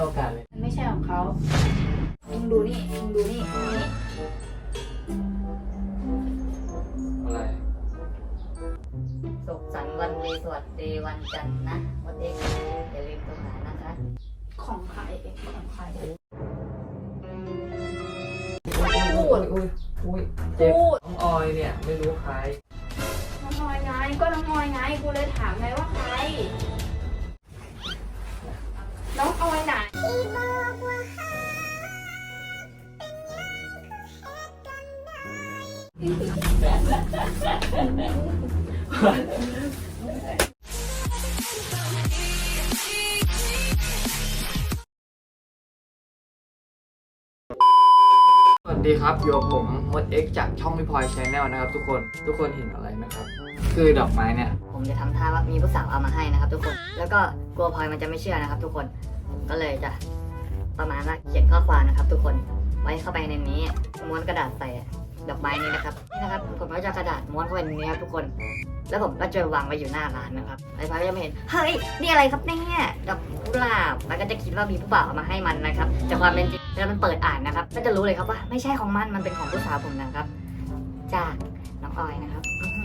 มีโอกาสเลย มันไม่ใช่ของเขามึงดูนี่มึงดูนี่นี่อะไร สุขสันต์วันดีสวัสดีวันจันทร์นะวันเด็กอย่าลืมโทรหานะคะ ของใครเองของใครพูดอุ้ยอุ้ยเจ็บพูดน้องออยเนี่ย ไม่รู้ใคร น้องออยไงก็น้องออยไงกูเลยถามไงว่าใคร สวัสดีครับอยู่กับผมมดเอ็กจากช่องพี่พลอยชแนลนะครับ ทุกคนทุกคนเห็นอะไรไหมครับ คือดอกไม้เนี่ยผมจะทำท่าว่ามีผู้สาวเอามาให้นะครับ ทุกคน แล้วก็กลัวพลอยมันจะไม่เชื่อนะครับ ทุกคนก็เลยจะประมาณว่าเขียนข้อความนะครับ ทุกคน ไว้เข้าไปในนี้ม้วนกระดาษใส่ ดอกไม้นี้นะครับนี่นะครับผมก็จะเอากระดาษม้วนเข้าไปในนี้ครับทุกคน แล้วผมก็จะวางไว้อยู่หน้าร้านนะครับไอ้พลอยก็จะไม่เห็นเฮ้ยนี่อะไรครับเนี่ยดอกกุหลาบมันก็จะคิดว่ามีผู้บ่าวเอามาให้มันนะครับแต่ความเป็นจริงแล้วมันเปิดอ่านนะครับก็จะรู้เลยครับว่าไม่ใช่ของมันมันเป็นของผู้สาวผมนะครับ จากน้องออยนะครับอื้อหื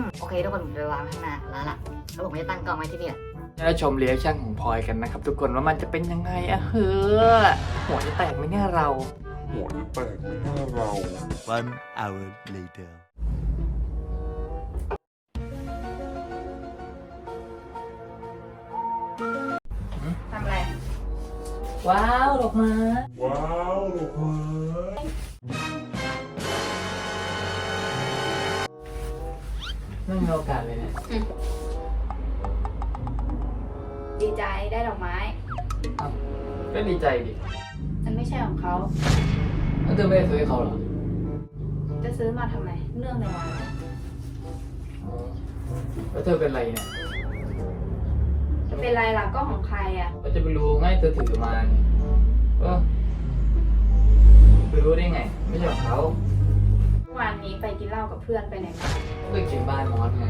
อโอเคทุกคนผมจะวางข้างหน้าแล้วล่ะแล้วผมจะตั้งกล้องไว้ที่นี่แหละจะได้ชมเรีแอคชั่นของพลอยกันนะครับ ทุกคนว่ามันจะเป็นยังไงอะเฮ้อหัวจะแตกไหมเนี่ยเรา หัวจะแตกไม่น่าเรา One hour later. ทำอะไร ว้าวดอกไม้ว้าวลูกเอ้ยไม่มีโอกาสเลยเนี่ยดีใจได้ดอกไม้ เอ้าก็ดีใจดิ มันไม่ใช่ของเขา แล้วเธอไม่ได้ซื้อให้เขาเหรอ จะซื้อมาทำไมเรื่องในวันอะไรอ๋อแล้วเธอเป็นไรเนี่ยจะเป็นไรล่ะก็ของใครอะ เราจะไปรู้ไงเธอถือมาเนี่ยเออไปรู้ได้ไง ไม่ใช่ของเขาวันนี้ไปกินเหล้ากับเพื่อนไปไหนมาไปกินบ้านมอสไง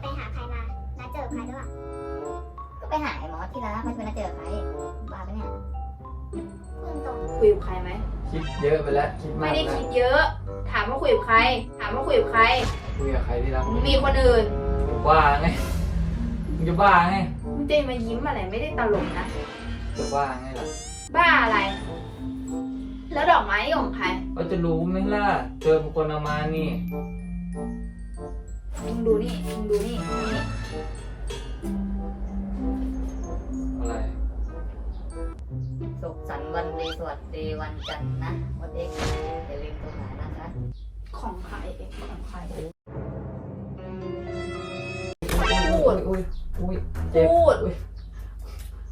ไปหาใครมา นัดเจอใครด้วยก็ไปหาไอ้มอสที่ร้านไม่เคยนัดเจอใครบ้าปะเนี่ย พูดตรงคุยกับใครไหม คิดเยอะไปแล้วคิดไม่มากได้แล้วคิดเยอะ ถามว่าคุยกับใคร ถามว่าคุยกับใคร คุยกับใครที่รักมีคนอื่นบ้าไงมึงจะบ้าไงมึงจะมายิ้มอะไรไม่ได้ตลกนะ จะบ้าไงล่ะบ้าอะไร แล้วดอกไม้นี่ของใครเขาจะรู้ไหมล่ะเธอเป็นคนเอามานี่มึงดูนี่ มึงดูนี่ วัสดีวันจันทร์นะวันเด็กอย่าลืมโทรหานะคะ ของใครเองของใครพูดอุ้ยอุ้ยเจ็บพูดอุ้ย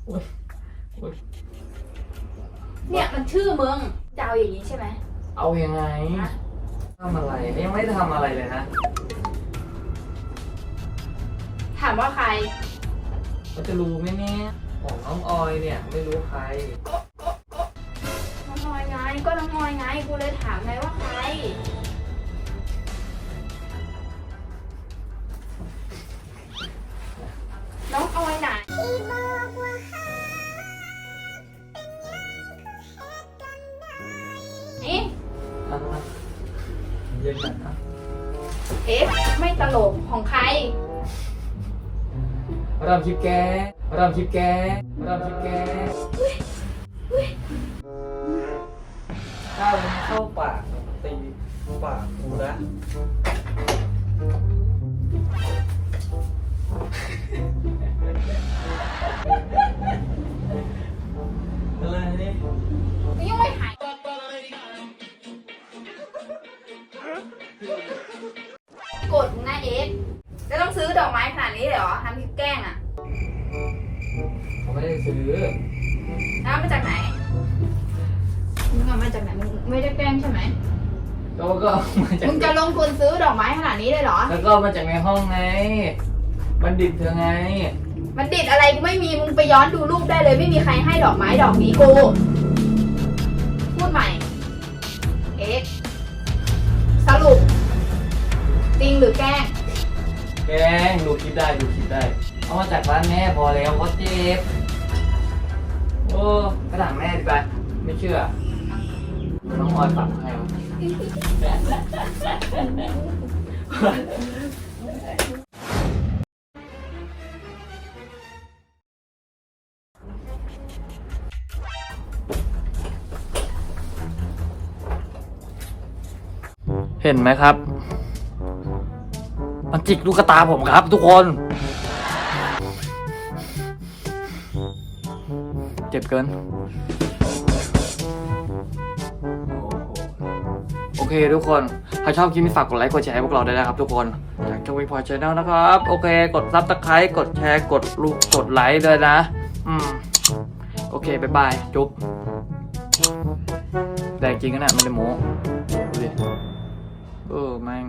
อุ้ยอุ้ยเนี่ยมันชื่อมึงจะเอาอย่างนี้ใช่ไหมเอายังไงทำอะไรยังไม่ได้ทำอะไรเลยนะถามว่าใครเขาจะรู้ไหมเนี่ยของน้องออยเนี่ยไม่รู้ใครน้องออยไง ก็น้องออยไงกูเลยถามไงว่าใคร น้องออยไหนที่บอกว่าหานี่เอามาเย็นกันนะเอฟไม่ตลกของใคร รำคลิปแกรำคลิปแกรำคลิปแก เอฟจะต้องซื้อดอกไม้ขนาดนี้เลยเหรอทำคลิปแกล้งอะเขาไม่ได้ซื้อแล้วเอามาจากไหนมึงเอามาจากไหนมึงไม่ได้แกล้งใช่ไหมก็ก็เอามาจากมึงจะลงทุนซื้อดอกไม้ขนาดนี้เลยเหรอ แล้วก็เอามาจากในห้องไง บัณฑิตเธอไง มันติดอะไรกูไม่มีมึงไปย้อนดูรูปได้เลย ไม่มีใครให้ดอกไม้ดอกนี้กู จริงหรือแกล้ง แกงดูคลิปได้ดูคลิปได้ เอามาจากร้านแม่พอแล้วเขาเจ็บโอ้กระถางแม่ดิไปไม่เชื่อน้องออยปรับให้วเห็นไหมครับ มันจิกลูกตาผมครับ ทุกคน เจ็บเกิน โอเคทุกคน ถ้าชอบคลิปนี้ฝากกดไลค์กดแชร์ให้พวกเราด้วยนะครับทุกคนจากช่องวิพอชแนลนะครับ โอเค กดซับสไครต์กดแชร์กดลูกกดไลค์ด้วยนะ อืม โอเคบายบาย จุ๊บแต่จริงๆนะเนี่ยไม่ได้โม้ดูดิเออแม่ง